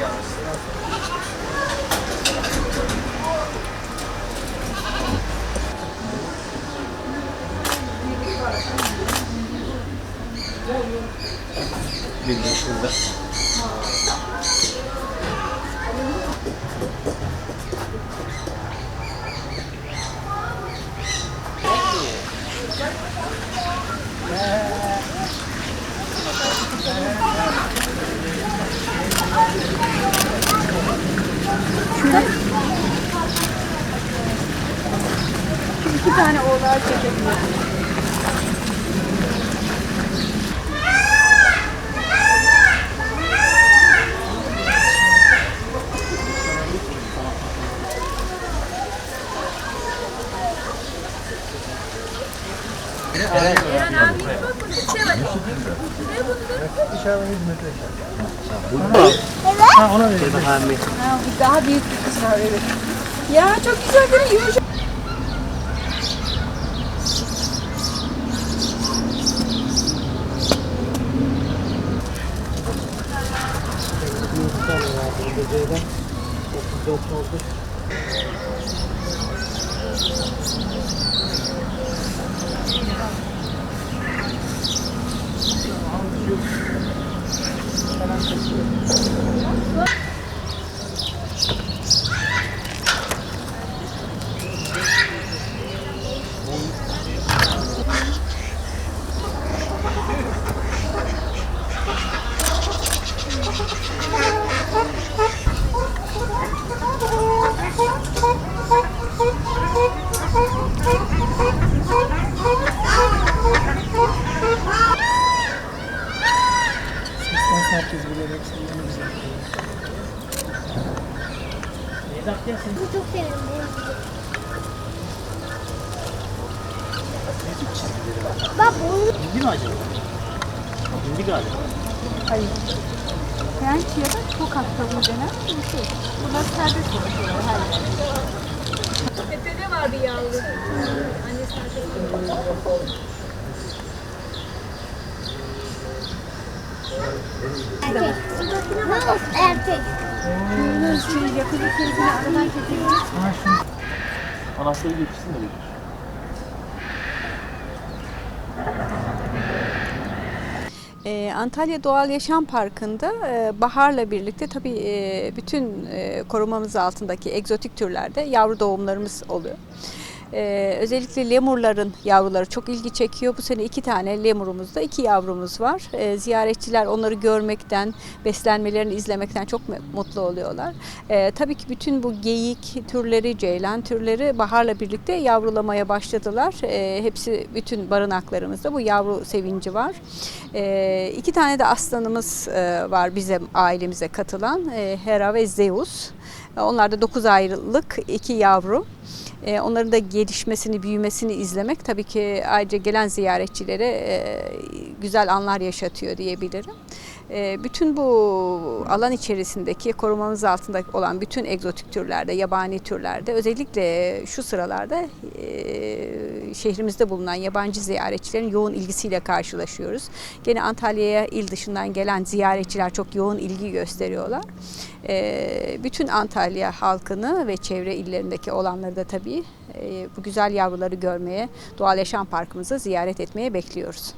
Bir de şurada. İki tane oğlan çekebilir. Ha ona verin. Ha, bir daha büyük bir kız var evet. Ya çok güzel böyle yumuşak. ya. Bu geceyden 39 oldu. Herkes biliyor hepsini ne güzel. Bu çok sevindim. Bak bunu Hindi mi acaba? Hindi galiba. Hayır. French ya da çok hastalığı denen bir şey. Bunlar serbest konuşuyorlar her yerde. Tepede vardı yavru. Annesi erkek. Bu erkek. Şey çekiyor. Anahtarı getirsin de bir. Ee, Antalya Doğal Yaşam Parkı'nda e, baharla birlikte tabii e, bütün e, korumamız altındaki egzotik türlerde yavru doğumlarımız oluyor. Ee, özellikle lemurların yavruları çok ilgi çekiyor. Bu sene iki tane lemurumuzda iki yavrumuz var. Ee, ziyaretçiler onları görmekten, beslenmelerini izlemekten çok mu- mutlu oluyorlar. Ee, tabii ki bütün bu geyik türleri, ceylan türleri baharla birlikte yavrulamaya başladılar. Ee, hepsi bütün barınaklarımızda bu yavru sevinci var. Ee, iki tane de aslanımız e, var bize ailemize katılan e, Hera ve Zeus. E, Onlar da 9 aylık iki yavru. E, Onların da gelişmesini, büyümesini izlemek tabii ki ayrıca gelen ziyaretçilere e, güzel anlar yaşatıyor diyebilirim. E, Bütün bu alan içerisindeki korumamız altında olan bütün egzotik türlerde, yabani türlerde özellikle şu sıralarda e, şehrimizde bulunan yabancı ziyaretçilerin yoğun ilgisiyle karşılaşıyoruz. Gene Antalya'ya il dışından gelen ziyaretçiler çok yoğun ilgi gösteriyorlar. E, Bütün Antalya halkını ve çevre illerindeki olanları da tabii e, bu güzel yavruları görmeye, Doğal Yaşam Parkımızı ziyaret etmeye bekliyoruz.